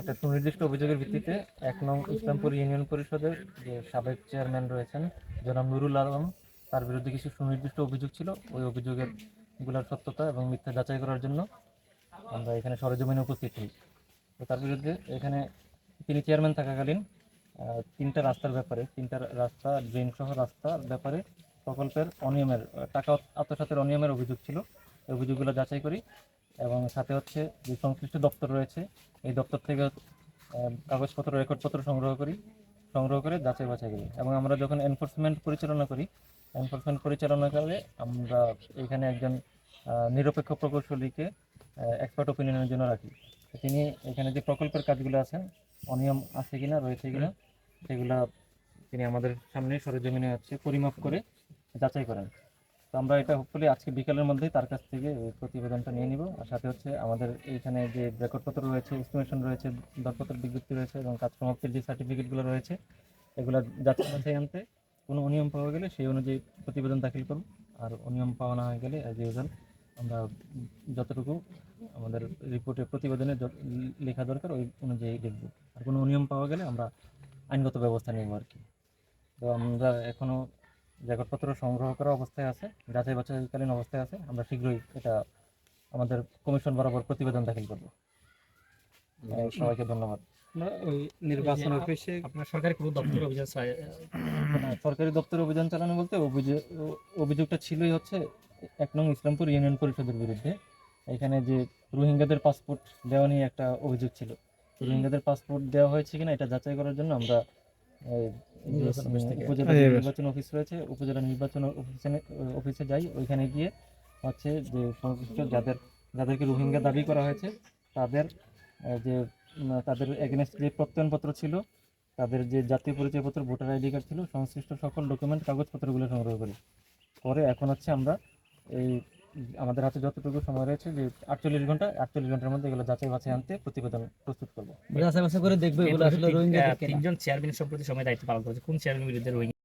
একটা সুনির্দিষ্ট অভিযোগের ভিত্তিতে এক নং ইসলামপুর ইউনিয়ন পরিষদের যে সাবেক চেয়ারম্যান রয়েছেন জনাব নুরুল আলম, তার বিরুদ্ধে কিছু সুনির্দিষ্ট অভিযোগ ছিল। ওই অভিযোগেরগুলার সত্যতা এবং মিথ্যা যাচাই করার জন্য আমরা এখানে সরজমিনে উপস্থিত হই। তো তার বিরুদ্ধে এখানে তিনি চেয়ারম্যান থাকাকালীন তিনটা রাস্তার ব্যাপারে, তিনটা রাস্তা, ড্রেন সহ রাস্তার ব্যাপারে প্রকল্পের অনিয়মের, টাকা আত্মসাতের অনিয়মের অভিযোগ ছিল। এই অভিযোগগুলো যাচাই করি। এবং সাথে হচ্ছে যে সংশ্লিষ্ট দপ্তর রয়েছে, এই দপ্তর থেকে কাগজপত্র, রেকর্ডপত্র সংগ্রহ করি, সংগ্রহ করে যাচাই বাছাই করি। এবং আমরা যখন এনফোর্সমেন্ট পরিচালনা করি এনফোর্সমেন্ট পরিচালনাকালে আমরা এখানে একজন নিরপেক্ষ প্রকৌশলীকে এক্সপার্ট ওপিনিয়নের জন্য রাখি। তিনি এখানে যে প্রকল্পের কাজগুলো আছেন, অনিয়ম আছে কিনা, রয়েছে কিনা, সেগুলো তিনি আমাদের সামনে সরেজমিনে হচ্ছে পরিমাপ করে যাচাই করেন। তো আমরা এটা হোপফুলি আজকে বিকেলের মধ্যেই তার কাছ থেকে প্রতিবেদনটা নিয়ে নিব। আর সাথে হচ্ছে আমাদের এইখানে যে রেকর্ডপত্র রয়েছে এস্টিমেশন রয়েছে দরপত্র বিজ্ঞপ্তি রয়েছে এবং কাজ সমাপ্তির যে সার্টিফিকেটগুলো রয়েছে, এগুলো যাচাই বাছাই আনতে। কোনো অনিয়ম পাওয়া গেলে সেই অনুযায়ী প্রতিবেদন দাখিল করব আর অনিয়ম পাওয়া না হয়ে গেলে অ্যাজ ইউজাল আমরা যতটুকু আমাদের রিপোর্টে প্রতিবেদনে লেখা দরকার, ওই অনুযায়ী লিখব আর কোনো অনিয়ম পাওয়া গেলে আমরা আইনগত ব্যবস্থা নেব আর কি। তো আমরা এখনও রেকর্ডপত্র সংগ্রহ করা অবস্থায় আছে যাচাই বাছাইকালীন অবস্থায় আছে। আমরা শীঘ্রই এটা আমাদের কমিশন বরাবর প্রতিবেদন দাখিল করব। সবাইকে ধন্যবাদ। নির্বাচন অফিসে আপনার সরকারি কোনো দপ্তর অভিযান সরকারি দপ্তরে অভিযান চালানো বলতে অভিযোগ অভিযোগটা ছিলই হচ্ছে এক নং ইসলামপুর ইউনিয়ন পরিষদের বিরুদ্ধে। এখানে যে রোহিঙ্গাদের পাসপোর্ট দেওয়া নিয়ে একটা অভিযোগ ছিল। রোহিঙ্গাদের পাসপোর্ট দেওয়া হয়েছে কিনা এটা যাচাই করার জন্য আমরা উপজেলা নির্বাচন অফিস রয়েছে উপজেলা নির্বাচন অফিসে অফিসে যাই ওইখানে গিয়ে হচ্ছে যে সংশ্লিষ্ট যাদের যাদেরকে রোহিঙ্গা দাবি করা হয়েছে তাদের যে তাদের এগেনস্ট যে প্রত্যয়নপত্র ছিল তাদের যে জাতীয় পরিচয়পত্র ভোটার আইডি কার্ড ছিল সংশ্লিষ্ট সকল ডকুমেন্ট কাগজপত্রগুলো সংগ্রহ করি। পরে এখন হচ্ছে আমরা এই আমাদের হাতে যতটুকু সময় রয়েছে যে আটচল্লিশ ঘণ্টা আটচল্লিশ ঘণ্টার মধ্যে এগুলো যাচাই বাছাই আনতে প্রতিবেদন প্রস্তুত করব। যাচাই বাছাই করে দেখব এগুলো আসলে রোহিঙ্গা তিনজন চেয়ারম্যান সম্প্রতি সময় দায়িত্ব পালন করেছে। কোন চেয়ারম্যান বিরুদ্ধে রোহিঙ্গা